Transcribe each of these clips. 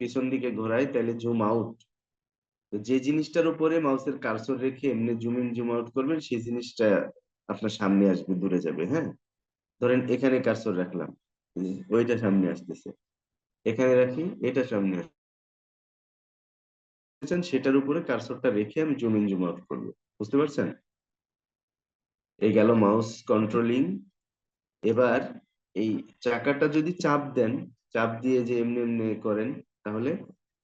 পিছন দিকে ঘোরাই তাহলে জুম আউট তো যে জিনিসটার উপরে মাউসের কার্সর রেখে এমনি জুম ইন জুম আউট করবেন, সেই জিনিসটা আপনার সামনে আসবে দূরে যাবে হ্যাঁ? ধরেন এখানে কার্সর রাখলাম, ওইটা সামনে আসতেছে। এখানে রাখি, এটা সামনে আসতেছেন সেটার উপরে কার্সরটা রেখে আমি জুম ইন জুম আউট করব, বুঝতে পারছেন? এই গেল মাউস কন্ট্রোলিং এবার এই চাকাটা যদি চাপ দেন, চাপ দিয়ে যে এমনি এমনি করেন তাহলে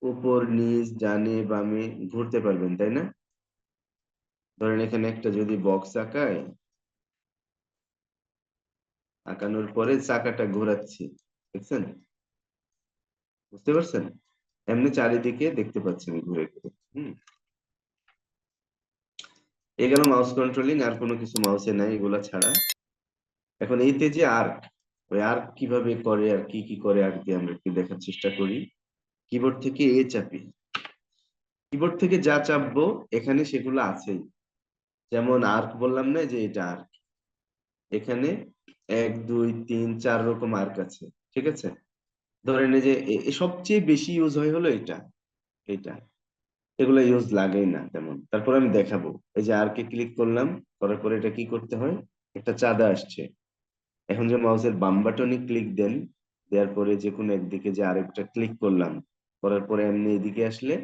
উপর, নিচ, ডানে, বামে ঘুরতে পারবেন, তাই না? ধরেন এখানে একটা যদি বক্স আঁকায়, আঁকানোর পরে চাকাটা ঘোরাচ্ছি, দেখছেন? বুঝতে পারছেন? এমনি চারিদিকে দেখতে পাচ্ছেন ঘুরে ঘুরে, হম? এ গেল মাউস কন্ট্রোলিং আর কোনো কিছু মাউসে নাই, এগুলা ছাড়া। এখন এইতে যে আর্ক ওই আর্ক কীভাবে করে আর কি কি করে আর কি আমরা একটু দেখার চেষ্টা করি। কিবোর্ড থেকে এ চাপি। কিবোর্ড থেকে যা চাপবো, এখানে সেগুলো আছেই। যেমন আর্ক বললাম না যে এটা আর্ক এখানে এক, দুই, তিন, চার রকম আর্ক আছে, ঠিক আছে? ধরেন যে সবচেয়ে বেশি ইউজ হয় হলো এটা এটা। এগুলো ইউজ লাগেই না তেমন। তারপর আমি দেখাবো। এই যে আর্কে ক্লিক করলাম, করার পরে এটা কি করতে হয়? একটা চাঁদা আসছে। এখন যে মাউসের বাম বাটনে ক্লিক দেন, দেওয়ার পরে যে কোনো একদিকে যে আরেকটা ক্লিক করলাম করার পরে এমনি এদিকে আসলে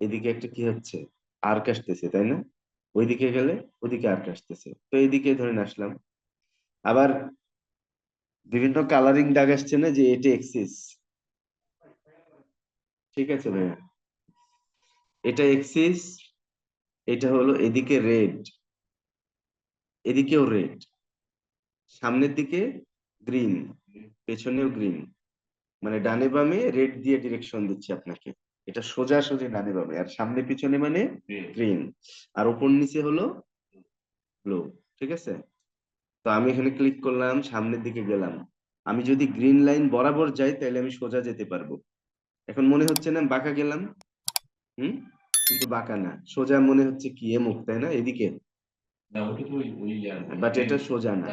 এদিকে একটা কি হচ্ছে? আর্ক আসতেছে, তাই না? ওইদিকে গেলে ওদিকে আর্ক আসতেছে। তো এইদিকে ধরেন আসলাম। আবার বিভিন্ন কালারিং দাগ আসছে না যে এটা এক্সিস ঠিক আছে ভাইয়া। এটা এক্সিস এটা হলো এদিকে রেড এদিকেও রেড সামনের দিকে গ্রিন পেছনেও গ্রিন মানে ডানে বামে রেড দিয়ে ডিরেকশন দিচ্ছি আপনাকে। এটা সোজা সোজা ডানে বামে আর সামনে পিছনে মানে গ্রিন আর ওপর নিচে হলো ব্লু ঠিক আছে? তো আমি এখানে ক্লিক করলাম সামনের দিকে গেলাম। আমি যদি গ্রিন লাইন বরাবর যাই তাহলে আমি সোজা যেতে পারব। এখন মনে হচ্ছে না বাঁকা গেলাম। হুম? কিন্তু বাঁকা না। সোজা মনে হচ্ছে কি এ মুখ তাই না? এদিকে। না ওটা তো ওই ওই বাট এটা সোজা না।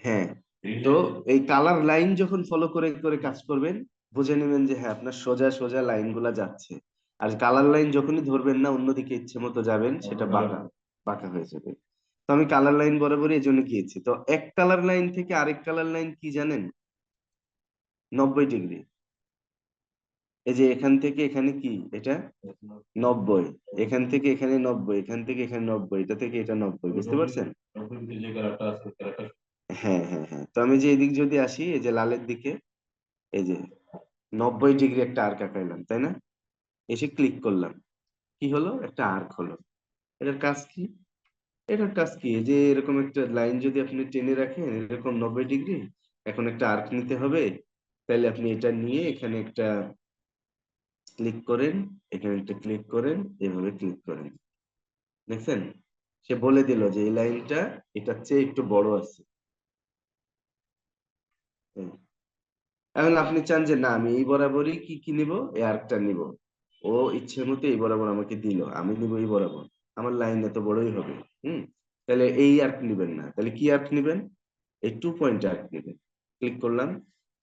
হ্যাঁ। তো এই কালার লাইন যখন ফলো করে করে কাজ করবেন বুঝে নেবেন যে হ্যাঁ আপনার সোজা সোজা লাইনগুলা যাচ্ছে। আর কালার লাইন যখনই ধরবেন না অন্যদিকে ইচ্ছে মতো যাবেন সেটা বাঁকা বাঁকা হয়ে যাবে। তো আমি কালার লাইন বরাবরই এই জন্য গিয়েছি। তো এক কালার লাইন থেকে আরেক কালার লাইন কি জানেন? নব্বই ডিগ্রি। এই যে এখান থেকে এখানে কি? এটা নব্বই। এখান থেকে এখানে নব্বই এখান থেকে এখানে নব্বই এটা থেকে এটা নব্বই বুঝতে পারছেন? হ্যাঁ হ্যাঁ হ্যাঁ। তো আমি যে এদিক যদি আসি, এই যে লালের দিকে, এই যে নব্বই ডিগ্রি একটা আর্ক আঁকাইলাম, তাই না? এসে ক্লিক করলাম। কি হলো? একটা আর্ক হলো। এটার কাজ কি? এটার কাজ কি? যে এরকম একটা লাইন যদি আপনি টেনে রাখেন, এরকম নব্বই ডিগ্রি, এখন একটা আর্ক নিতে হবে। তাহলে আপনি এটা নিয়ে এখানে একটা ক্লিক করেন, এখানে একটা ক্লিক করেন, এভাবে ক্লিক করেন। দেখছেন? সে বলে দিল যে এই লাইনটা এটার চেয়ে একটু বড় আছে। এখন আপনি চান যে, না, আমি এই বরাবরই কি কি নিব? এই আর্কটা নিব। ও ইচ্ছে মতো এই বরাবর আমাকে দিল, আমি নিব এই বরাবর। আমার লাইন এত বড়ই হবে। হুম? তাহলে এই আর্ক নিবেন না। তাহলে কি আর্ক নিবেন? এই টু পয়েন্ট আর্ক নিবেন। ক্লিক করলাম।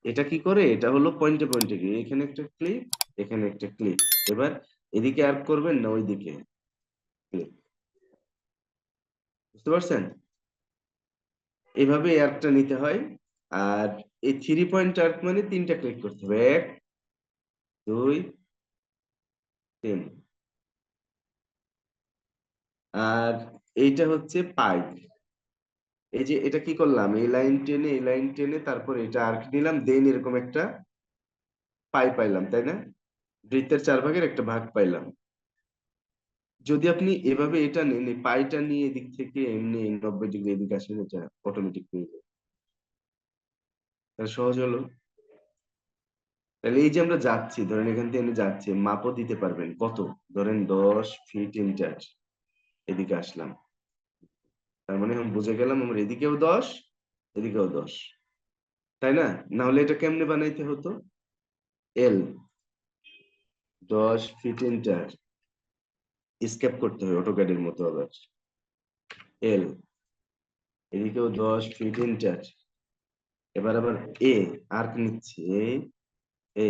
এটা কি করে? এটা হলো পয়েন্টে পয়েন্টে গিয়ে। এখানে একটা ক্লিক, এখানে একটা ক্লিক। এবার এদিকে আর্ক করবেন না ওইদিকে? ক্লিক। বুঝতে পারছেন? এইভাবে এই আর্কটা নিতে হয়। আর এই থ্রি পয়েন্ট আর্ক মানে তিনটা ক্লিক করতে হবে। এক, দুই, তিন। আর এইটা হচ্ছে পাইপ এই যে এটা কি করলাম? এই লাইন টেনে, এই লাইন টেনে তারপর এটা আর্ক নিলাম দেন এরকম একটা পাই পাইলাম, তাই না? বৃত্তের চার ভাগের একটা ভাগ পাইলাম। যদি আপনি এভাবে এটা নেন পাইটা নিয়ে এদিক থেকে এমনি নব্বই ডিগ্রি এদিকে আসেন, এটা অটোমেটিক হয়ে যাবে তাহলে সহজ হলো। তাহলে এই যে আমরা যাচ্ছি, ধরেন এখান থেকে যাচ্ছি, মাপও দিতে পারবেন। কত? ধরেন দশ ফিট ইন্টার এদিকে আসলাম। তার মানে আমি বুঝে গেলাম আমার এদিকেও দশ এদিকেও দশ। তাই না? না হলে এটা কেমনে বানাইতে হতো? এল দশ ফিট ইন্টার স্কেপ করতে হবে অটোক্যাডের মতো আবার। এল এদিকেও দশ ফিট ইন্টার এবার আবার এ আর্ক নিচ্ছি? এ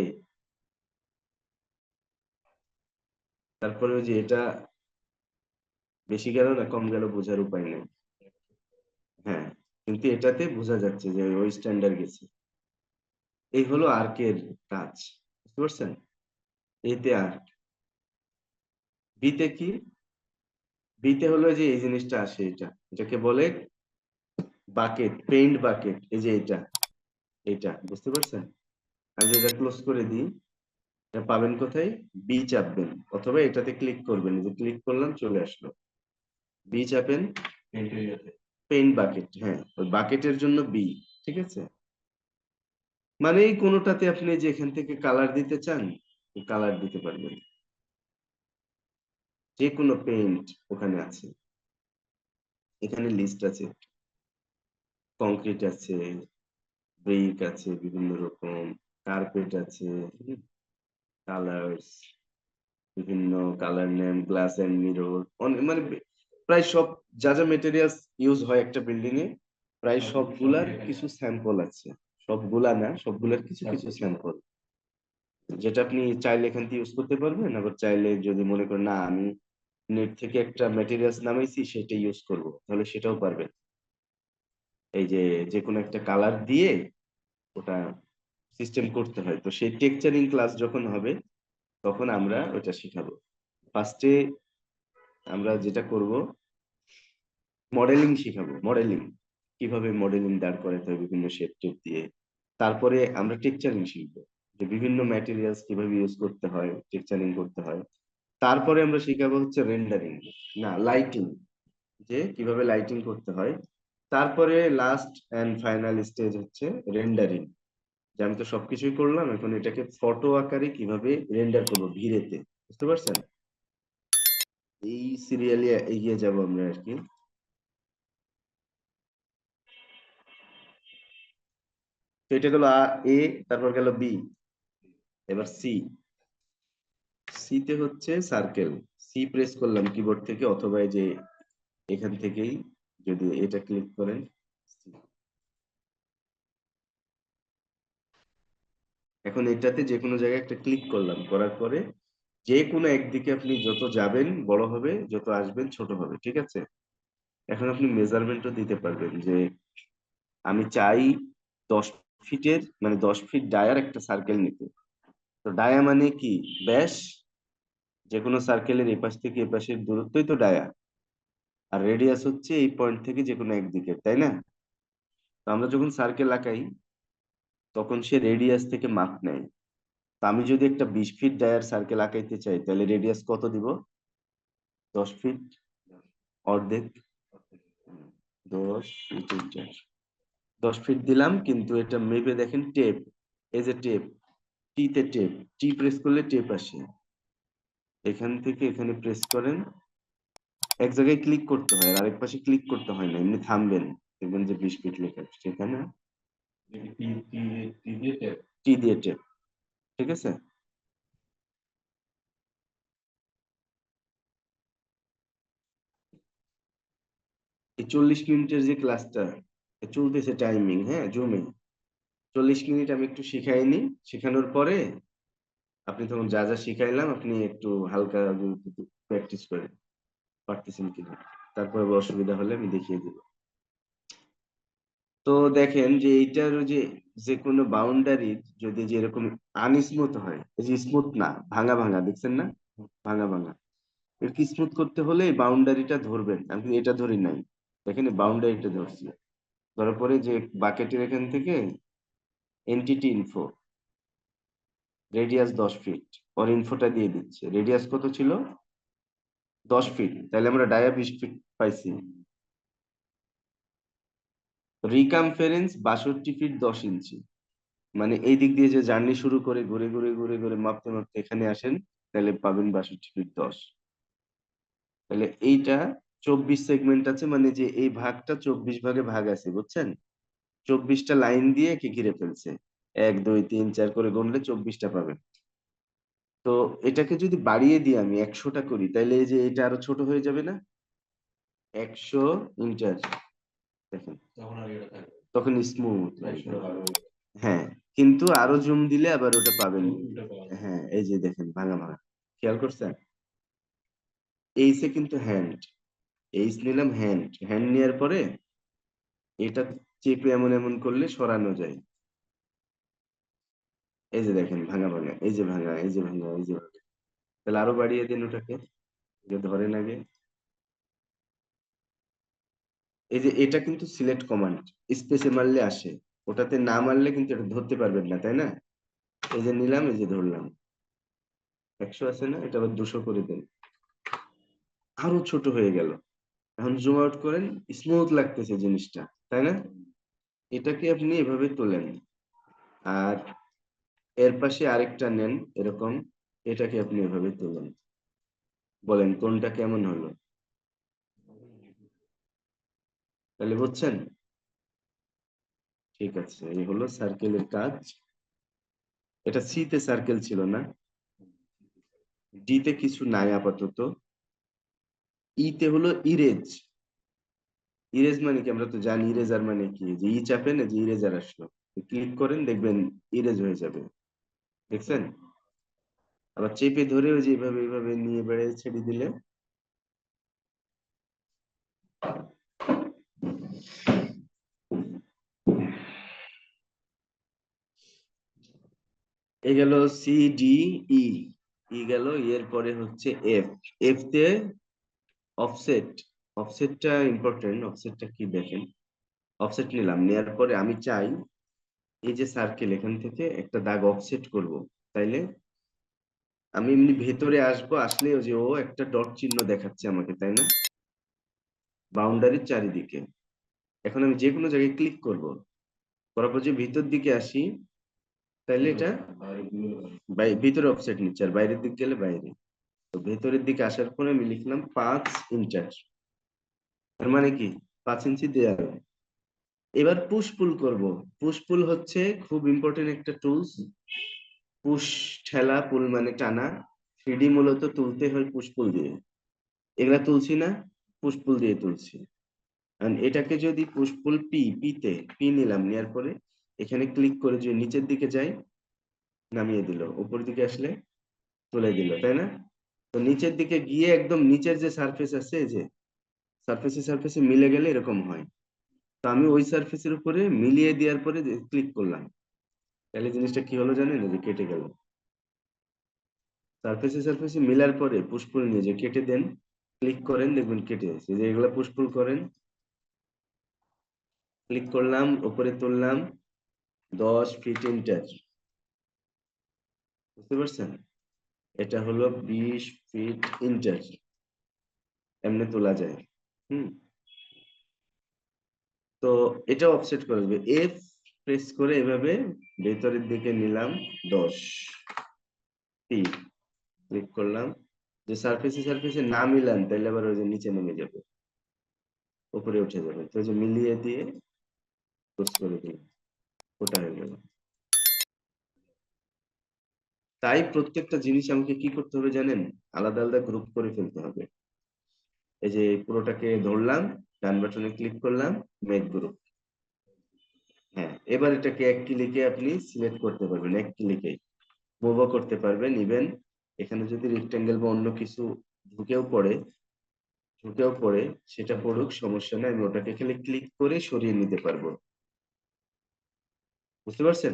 তারপরে যে এটা বেশি গেল না, কম গেল বোঝার উপায় নেই। হ্যাঁ কিন্তু এটাতে বোঝা যাচ্ছে যে ওই স্ট্যান্ডার্ড গেছে। এই হলো আর্কের কাজ, বুঝতে পারছেন? এতে আর্ক বিতে কি? বিতে হলো যে এই জিনিসটা আসে এটা, এটাকে বলে বাকেট পেইন্ট বাকেট এই যে এটা এটা বুঝতে পারছেন? আমি যদি এটা ক্লোজ করে দিই এটা পাবেন কোথায়? বি চাপবেন অথবা এটাতে ক্লিক করবেন যে ক্লিক করলাম চলে আসলো। বি চাপেন পেইন্ট বাকেট হ্যাঁ ওই বাকেটের জন্য বি ঠিক আছে? মানে এই কোনোটাতে আপনি যে এখান থেকে কালার দিতে চান কালার দিতে পারবেন। যে কোনো পেইন্ট ওখানে আছে। এখানে লিস্ট আছে। কংক্রিট আছে ব্রিক আছে বিভিন্ন রকম কার্পেট আছে কালার্স বিভিন্ন colour name glass and mirror মানে প্রায় সব যা যা মেটেরিয়ালস ইউজ হয় একটা বিল্ডিং এ প্রায় সবগুলার কিছু স্যাম্পল আছে। সবগুলা না সবগুলার কিছু কিছু স্যাম্পল যেটা আপনি চাইলে এখান থেকে ইউজ করতে পারবেন আবার চাইলে যদি মনে করেন না আমি নেট থেকে একটা ম্যাটেরিয়ালস নামাইছি সেটা ইউজ করব। তাহলে সেটাও পারবেন। এই যে যে কোনো একটা কালার দিয়ে ওটা সিস্টেম করতে হয়। তো সেই টেকচারিং ক্লাস যখন হবে, তখন আমরা ওটা শিখাবো। ফার্স্টে আমরা যেটা করব মডেলিং শিখাবো মডেলিং কীভাবে মডেলিং দাঁড় করাতে হয় বিভিন্ন শেপ টেপ দিয়ে। তারপরে আমরা টেকচারিং শিখব, যে বিভিন্ন ম্যাটেরিয়ালস কীভাবে ইউজ করতে হয় টেকচারিং করতে হয়। তারপরে আমরা শিখাবো হচ্ছে রেন্ডারিং না লাইটিং যে কীভাবে লাইটিং করতে হয়। তারপরে লাস্ট এন্ড ফাইনাল স্টেজ হচ্ছে রেন্ডারিং যে আমি তো সবকিছুই করলাম, এখন এটাকে ফটো আকারে কীভাবে রেন্ডার করব ভিড়েতে, বুঝতে পারছেন? এই সিরিয়ালে এগিয়ে যাব আমরা আর কি। তো এটা গেল এ, তারপর গেল বি, এবার সি সিতে হচ্ছে সার্কেল সি প্রেস করলাম কিবোর্ড থেকে অথবা যে এখান থেকেই যদি এটা ক্লিক করেন, এখন এটাতে যে কোনো জায়গায় একটা ক্লিক করলাম, করার পরে যে কোনো একদিকে আপনি যত যাবেন বড় হবে, যত আসবেন ছোট হবে, ঠিক আছে? এখন আপনি মেজারমেন্টও দিতে পারবেন যে আমি চাই দশ ফিটের মানে দশ ফিট ডায়ার একটা সার্কেল নিতে। তো ডায়া মানে কি? ব্যাস যে কোনো সার্কেলের এপাশ থেকে এপাশের দূরত্বই তো ডায়া। আর রেডিয়াস হচ্ছে এই পয়েন্ট থেকে যে কোনো একদিকে তাই না? তো আমরা যখন সার্কেল আঁকাই, তখন সে রেডিয়াস থেকে মাপ নেয়। তো আমি যদি একটা বিশ ফিট ডায়ার সার্কেল আঁকাইতে চাই, তাহলে রেডিয়াস কত দিব? দশ ফিট অর্ধেক? দশ। দশ ফিট দিলাম, কিন্তু এটা মেপে দেখেন টেপ এই যে টেপ টিতে টেপ টি প্রেস করলে টেপ আসে। এখান থেকে এখানে প্রেস করেন। এক জায়গায় ক্লিক করতে হয় আরেক পাশে ক্লিক করতে হয় না, এমনি থামবেন দেখবেন যে বিশ ফিট লেখা সেখানে ঠিক আছে? এই চল্লিশ মিনিটের যে ক্লাসটা চলতেছে টাইমিং হ্যাঁ জুমে। চল্লিশ মিনিট আমি একটু শিখাইনি শেখানোর পরে আপনি তখন যা যা শিখাইলাম, আপনি একটু হালকা প্র্যাকটিস করেন। পারতেছেন কিনা। তারপরে অসুবিধা হলে আমি দেখিয়ে দিব। তো দেখেন যে এইটার যে যে কোনো বাউন্ডারি যদি যে এরকম আনস্মুথ হয় যে স্মুথ না, ভাঙা ভাঙা, দেখছেন না? ভাঙা ভাঙা। এর কি স্মুথ করতে হলে এই বাউন্ডারিটা ধরবেন। আমি এটা ধরি নাই। দেখেন বাউন্ডারিটা ধরছি। ধরার পরে যে বাকেটের এখান থেকে এনটিটি ইনফো রেডিয়াস দশ ফিট ওর ইনফোটা দিয়ে দিচ্ছে। রেডিয়াস কত ছিল? দশ ফিট তাহলে আমরা ডায়া বিশ ফিট পাইছি। রিকামফারেন্স বাষট্টি ফিট দশ ইঞ্চি মানে এই দিক দিয়ে যে জার্নি শুরু করে, ঘুরে ঘুরে ঘুরে ঘুরে মাপতে মাপতে এখানে আসেন, তাহলে পাবেন বাষট্টি ফিট দশ। তাহলে এইটা চব্বিশ সেগমেন্ট আছে মানে যে এই ভাগটা চব্বিশ ভাগে ভাগ আছে, বুঝছেন? চব্বিশটা লাইন দিয়ে কি ঘিরে ফেলছে। এক, দুই, তিন, চার করে গুনলে চব্বিশটা পাবেন। তো এটাকে যদি বাড়িয়ে দিই আমি একশোটা করি তাহলে এই যে এটা আরও ছোট হয়ে যাবে না? একশো ইন্টার দেখেন। তখন স্মুথ হ্যাঁ কিন্তু আরও জুম দিলে আবার ওটা পাবেন। হ্যাঁ এই যে দেখেন ভাঙা ভাঙা। খেয়াল করছেন? এইসে কিন্তু হ্যান্ড এইস নিলাম হ্যান্ড হ্যান্ড নেওয়ার পরে এটা চেপে এমন এমন করলে সরানো যায়। এই যে দেখেন, ভাঙা ভাঙা, এই যে ভাঙা, এই যে ভাঙা, এই যে ভাঙা। তাহলে আরও বাড়িয়ে দিন ওটাকে, যে ধরেন আগে। এই যে এটা কিন্তু সিলেক্ট কমান্ড, স্পেসে মারলে আসে। ওটাতে না মারলে কিন্তু এটা ধরতে পারবেন না, তাই না? এই যে নিলাম, এই যে ধরলাম। একশো আছে না? এটা আবার দুশো করে দেন। আরও ছোট হয়ে গেল। এখন জুম আউট করেন স্মুথ লাগতেছে জিনিসটা, তাই না? এটাকে আপনি এভাবে তোলেন। আর এর পাশে আরেকটা নেন, এরকম, এটাকে আপনি এভাবে তোলেন। বলেন, কোনটা কেমন হলো? তাহলে বুঝছেন? ঠিক আছে, এই হলো সার্কেলের কাজ। এটা সি তে সার্কেল ছিল না। ডি তে কিছু নাই আপাতত। ই তে হলো ইরেজ ইরেজ মানে কি? আমরা তো জানি ইরেজার মানে কি? যে ই চাপেন যে ইরেজার আসলো। ক্লিক করেন, দেখবেন ইরেজ হয়ে যাবে। দেখছেন? আবার চেপে ধরে ওই যে এইভাবে এইভাবে নিয়ে বেড়ে ছেড়ে দিলে। এ গেল সি ডি ই ই গেল এর পরে হচ্ছে এফ এফ তে অফসেট অফসেটটা ইম্পর্টেন্ট অফসেটটা কি দেখেন? অফসেট নিলাম নেওয়ার পরে আমি চাই এই যে সার্কেল এখান থেকে একটা দাগ অফসেট করব, তাইলে আমি এমনি ভেতরে আসব, আসলে যে ও একটা ডট চিহ্ন দেখাচ্ছে আমাকে, তাই না? বাউন্ডারির চারিদিকে। এখন আমি যে কোনো জায়গায় ক্লিক করব, করার পর যে ভিতর দিকে আসি, তাইলে এটা ভিতরে অফসেট নিচ্ছে, আর বাইরের দিক গেলে বাইরে। তো ভেতরের দিকে আসার পরে আমি লিখলাম পাঁচ ইঞ্চার তার মানে কি? পাঁচ ইঞ্চি দেয়াল এবার পুশ পুল করব। পুশ পুল হচ্ছে খুব ইম্পর্টেন্ট একটা টুলস পুশ ঠেলা পুল মানে টানা। থ্রিডি মূলত তুলতে হয় পুশ পুল দিয়ে। এগুলা তুলছি না পুশ পুল দিয়ে তুলছি। এটাকে যদি পুশ পুল পি পিতে পি নিলাম নেওয়ার পরে এখানে ক্লিক করে যদি নিচের দিকে যাই, নামিয়ে দিল, উপর দিকে আসলে তুলে দিল, তাই না? তো নিচের দিকে গিয়ে একদম নিচের যে সারফেস আছে যে সারফেসে সারফেসে মিলে গেলে এরকম হয়। তো আমি ওই সারফেসের উপরে মিলিয়ে দেওয়ার পরে ক্লিক করলাম। তাহলে জিনিসটা কি হলো জানেন? যে কেটে গেল। সারফেসে সারফেসে মিলার পরে পুষ্পুল নিয়ে যে কেটে দেন ক্লিক করেন, দেখবেন কেটে যাচ্ছে। যে এগুলা পুষ্পুল করেন। ক্লিক করলাম, উপরে তুললাম, দশ ফিট ইন্টার বুঝতে পারছেন? এটা হলো বিশ ফিট ইন্টার এমনি তোলা যায়। হুম? তো এটা অফসেট করে দেবে। এফ প্রেস করে এভাবে ভেতরের দিকে নিলাম দশ। পি ক্লিক করলাম। যে সারফেসে সারফেসে না মিলান, তাহলে আবার ওই যে নিচে নেমে যাবে। উপরে উঠে যাবে। তো যে মিলিয়ে দিয়ে ক্লোজ করে দিলাম। ওটা হয়ে গেল। তাই প্রত্যেকটা জিনিস আমাকে কি করতে হবে জানেন? আলাদা আলাদা গ্রুপ করে ফেলতে হবে। এই যে পুরোটাকে ধরলাম ডান বাটনে ক্লিক করলাম মেক গ্রুপ হ্যাঁ এবার এটাকে এক ক্লিকে আপনি সিলেক্ট করতে পারবেন, এক ক্লিকে মুভও করতে পারবেন ইভেন এখানে যদি রেক্টেঙ্গেল বা অন্য কিছু ঢুকেও পড়ে ঢুকেও পড়ে, সেটা পড়ুক, সমস্যা নেই, আমি ওটাকে খালি ক্লিক করে সরিয়ে নিতে পারব। বুঝতে পারছেন?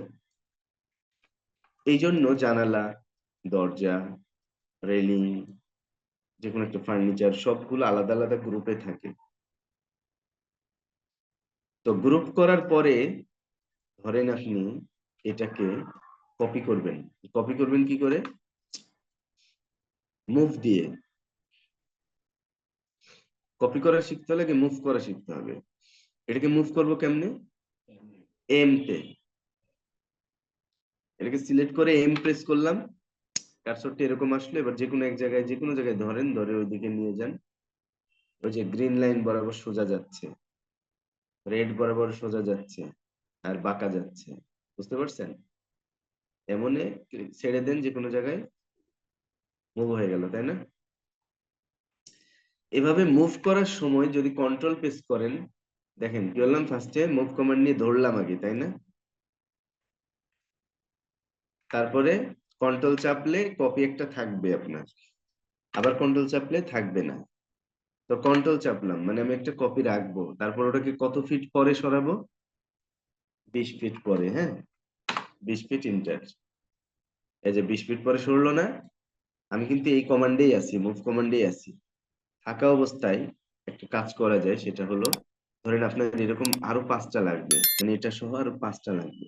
এই জন্য জানালা, দরজা রেলিং যে কোনো একটা ফার্নিচার সবগুলো আলাদা আলাদা গ্রুপে থাকে। তো গ্রুপ করার পরে ধরেন আপনি এটাকে কপি করবেন। কপি করবেন কি করে? মুভ দিয়ে। কপি করা শিখতে হলে মুভ করা শিখতে হবে? এটাকে মুভ করব কেমনে? এম তে। এটাকে সিলেক্ট করে এম প্রেস করলাম। কারসরটি এরকম আসলো, এবার যে কোনো এক জায়গায় যে কোনো জায়গায় ধরেন, ধরে ওইদিকে নিয়ে যান। ওই যে গ্রিন লাইন বরাবর সোজা যাচ্ছে। রেড বরাবর সোজা যাচ্ছে আর বাঁকা যাচ্ছে। বুঝতে পারছেন? এমনে ছেড়ে দেন যে কোনো জায়গায় মুভ হয়ে গেল, তাই না? এভাবে মুভ করার সময় যদি কন্ট্রোল প্রেস করেন, দেখেন, কি বললাম ফার্স্টে মুভ কমান্ড নিয়ে ধরলাম আগে, তাই না? তারপরে কন্ট্রোল চাপলে কপি একটা থাকবে আপনার। আবার কন্ট্রোল চাপলে থাকবে না। তো কন্ট্রোল চাপলাম মানে আমি একটা কপি রাখব, তারপর ওটাকে কত ফিট পরে সরাবো? বিশ ফিট পরে হ্যাঁ? বিশ ফিট ইন্টার এই যে বিশ ফিট পরে সরলো না, আমি কিন্তু এই কমান্ডেই আছি মুভ কমান্ডেই আছি। থাকা অবস্থায় একটা কাজ করা যায়, সেটা হলো, ধরেন আপনার এরকম আরও পাঁচটা লাগবে মানে এটা সহ আরও পাঁচটা লাগবে।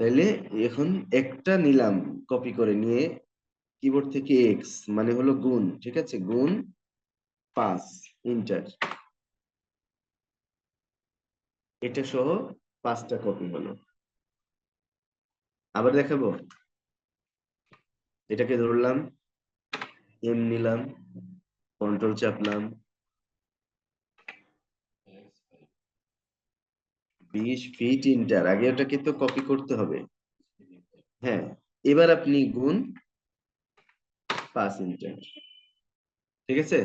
তাইলে এখন একটা নিলাম কপি করে নিয়ে কিবোর্ড থেকে এক্স মানে হলো গুণ, ঠিক আছে? গুণ পাঁচ, ইন্টার। এটা সহ পাঁচটা কপি হলো। আবার দেখাবো। এটাকে ধরলাম এম নিলাম কন্ট্রোল চাপলাম। বিশ ফিট ইন্টার আগে ওটাকে তো কপি করতে হবে। হ্যাঁ এবার আপনি গুণ পাঁচ ইন্টার ঠিক আছে?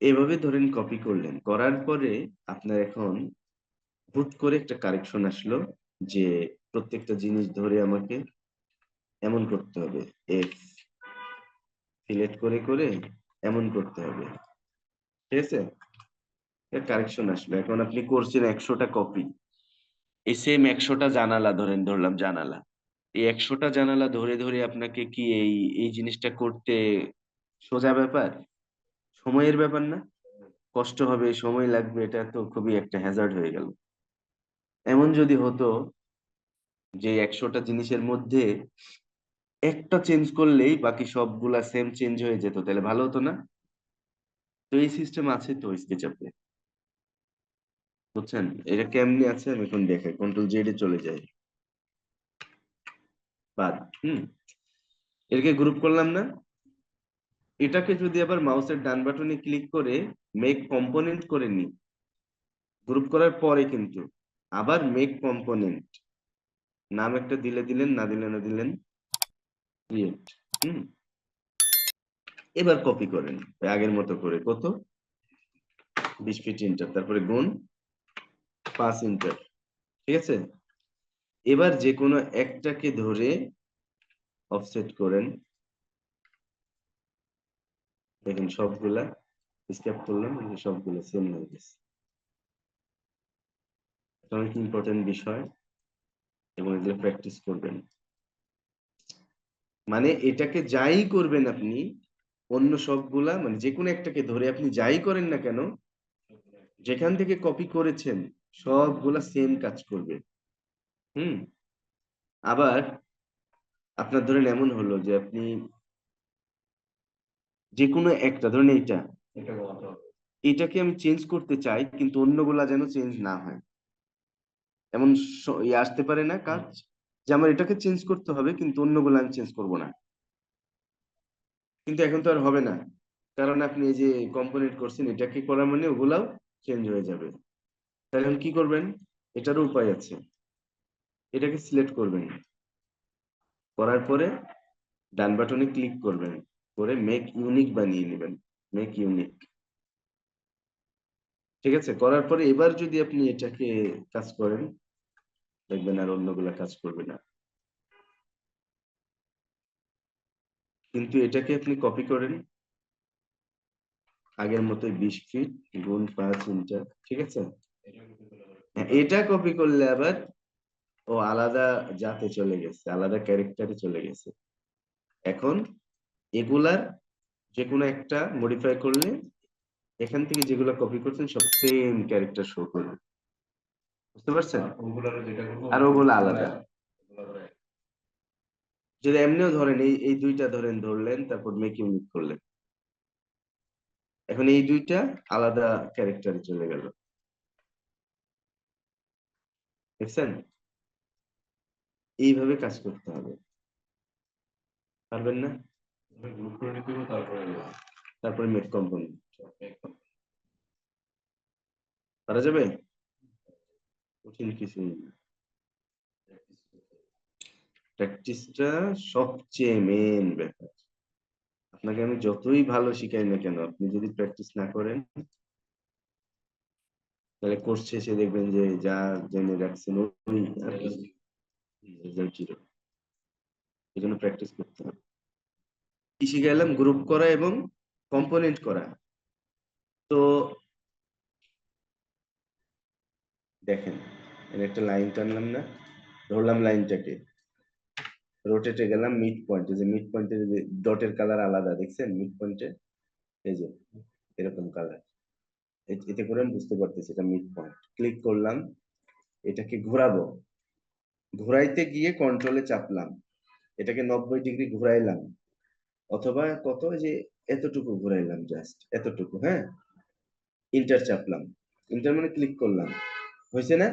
এভাবে ধরেন কপি করলেন। করার পরে আপনার এখন হুট করে একটা কারেকশন আসলো যে প্রত্যেকটা জিনিস ধরে আমাকে এমন করতে হবে। এক্স সিলেক্ট করে করে এমন করতে হবে। ঠিক আছে? কারেকশন আসলো। এখন আপনি করছেন একশোটা কপি এই সেম একশোটা জানালা ধরেন, ধরলাম জানালা। এই একশোটা জানালা ধরে ধরে আপনাকে কি এই এই জিনিসটা করতে সোজা ব্যাপার? সময়ের ব্যাপার না? কষ্ট হবে, সময় লাগবে, এটা তো খুবই একটা হ্যাজার্ড হয়ে গেল। এমন যদি হতো যে একশোটা জিনিসের মধ্যে একটা চেঞ্জ করলেই বাকি সবগুলা সেম চেঞ্জ হয়ে যেত, তাহলে ভালো হতো না? তো এই সিস্টেম আছে তো স্কেচআপে বুঝছেন? এটা কেমনি আছে আমি এখন দেখাই কন্ট্রোল জেডে চলে যাই। বাদ। হুম। এটাকে গ্রুপ করলাম না। এটাকে যদি আবার মাউসের ডান বাটনে ক্লিক করে মেক কম্পোনেন্ট করে নিই গ্রুপ করার পরে কিন্তু আবার মেক কম্পোনেন্ট নাম একটা দিলে দিলেন, না দিলে না দিলেন এবার কপি করেন। আগের মতো করে কত? বিশ ফিট ইন্টার তারপরে গুণ পাঁচ ইন্টার ঠিক আছে? এবার যে কোনো একটাকে ধরে অফসেট করেন। দেখেন, সবগুলা স্ক্যাপ করলাম সবগুলো সেম হয়ে গেছে। এটা অনেক ইম্পর্টেন্ট বিষয় এবং এগুলো প্র্যাকটিস করবেন। মানে এটাকে যাই করবেন আপনি, অন্য সবগুলা মানে যে কোনো একটাকে ধরে আপনি যাই করেন না কেন, যেখান থেকে কপি করেছেন, সবগুলা সেম কাজ করবে। হুম। আবার আপনার ধরেন এমন হলো যে আপনি যে কোনো একটা ধরেন এইটা। এটা এটাকে আমি চেঞ্জ করতে চাই কিন্তু অন্যগুলা যেন চেঞ্জ না হয়। এমন ইয়ে আসতে পারে না কাজ যে আমার এটাকে চেঞ্জ করতে হবে কিন্তু অন্যগুলো আমি চেঞ্জ করব না। কিন্তু এখন তো আর হবে না। কারণ আপনি এই যে কম্পোনেন্ট করছেন এটাকে করা মানে ওগুলাও চেঞ্জ হয়ে যাবে। তাহলে এখন কি করবেন? এটারও উপায় আছে। এটাকে সিলেক্ট করবেন। করার পরে ডান বাটনে ক্লিক করবেন। করে মেক ইউনিক বানিয়ে নেবেন। মেক ইউনিক ঠিক আছে? করার পরে এবার যদি আপনি এটাকে কাজ করেন দেখবেন আর অন্যগুলা কাজ করবে না। কিন্তু এটাকে আপনি কপি করেন। আগের মতো বিশ ফিট গুণ পাঁচ ইন্টার ঠিক আছে? এটা। হ্যাঁ, এটা কপি করলে আবার ও আলাদা জাতে চলে গেছে আলাদা ক্যারেক্টারে চলে গেছে। এখন এগুলার যে কোনো একটা মডিফাই করলে এখান থেকে যেগুলো কপি করছেন সব সেম ক্যারেক্টার শো করবে। বুঝতে পারছেন? আর আলাদা ওগুলো আলাদা। যদি এমনিও ধরেন এই এই দুইটা ধরেন ধরলেন তারপর মেক ইউনিক করলেন। এখন এই দুইটা আলাদা ক্যারেক্টারে চলে গেল। দেখছেন? এইভাবে কাজ করতে হবে। পারবেন না? তারপরে মেক কম্পোনেন্ট পারা যাবে? কঠিন কিছু প্র্যাকটিসটা সবচেয়ে মেন ব্যাপার। আপনাকে আমি যতই ভালো শিখাই না কেন আপনি যদি প্র্যাকটিস না করেন তাহলে কোর্স শেষে দেখবেন যে যা জেনে রাখছেন ওই আর কিছু রেজাল্ট জিরো এজন্য প্র্যাকটিস করতে হবে। কি গ্রুপ করা এবং কম্পোনেন্ট করা। তো দেখেন এর একটা লাইন টানলাম না, ধরলাম লাইনটাকে রোটেটে গেলাম মিড পয়েন্টে যে মিড পয়েন্টের ডটের কালার আলাদা, দেখছেন? মিড পয়েন্টে এই যে, এরকম কালার এতে করে আমি বুঝতে পারতেছি এটা মিড পয়েন্ট ক্লিক করলাম, এটাকে ঘোরাবো। ঘোরাইতে গিয়ে কন্ট্রোলে চাপলাম। এটাকে নব্বই ডিগ্রি ঘুরাইলাম। অথবা কত? যে এতটুকু ঘুরাইলাম জাস্ট এতটুকু হ্যাঁ? ইন্টার চাপলাম। ইন্টার মানে ক্লিক করলাম। হয়েছে না?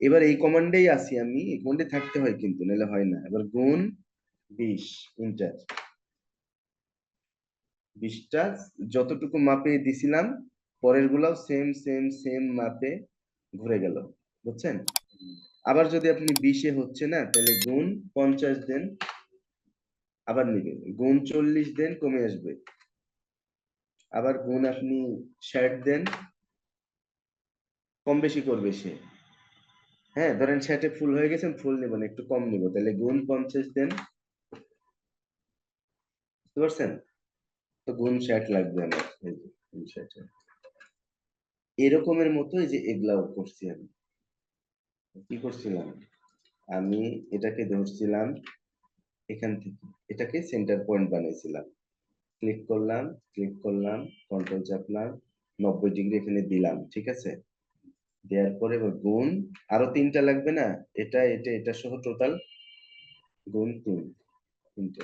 এবার এই কমান্ডেই আসি আমি। এই কমান্ডে থাকতে হয় কিন্তু, নাহলে হয় না। এবার গুণ বিশ ইন্টার বিশটা যতটুকু মাপে দিছিলাম পরের গুলাও সেম সেম সেম মাপে ঘুরে গেল। বুঝছেন? আবার যদি আপনি বিশে হচ্ছে না, তাহলে গুণ পঞ্চাশ দেন, আবার নিবেন গুণ চল্লিশ দেন, কমে আসবে। আবার গুণ আপনি ষাট দেন, কম বেশি করবে সে। হ্যাঁ ধরেন ষাটে ফুল হয়ে গেছেন ফুল নেবেন একটু কম নিব। তাহলে গুণ পঞ্চাশ দেন, বুঝতে পারছেন? তো গুণ ষাট লাগবে আমার। এরকমের মতো যে এগুলাও করছি আমি। কি করছিলাম? আমি এটাকে ধরছিলাম এখান থেকে, এটাকে সেন্টার পয়েন্ট বানিয়েছিলাম। ক্লিক করলাম ক্লিক করলাম কন্ট্রোল চাপলাম, নব্বই ডিগ্রি এখানে দিলাম, ঠিক আছে? দেওয়ার পরে গুণ, আরও তিনটা লাগবে না? এটা এটা এটা সহ টোটাল গুণ তিন, তিনটে।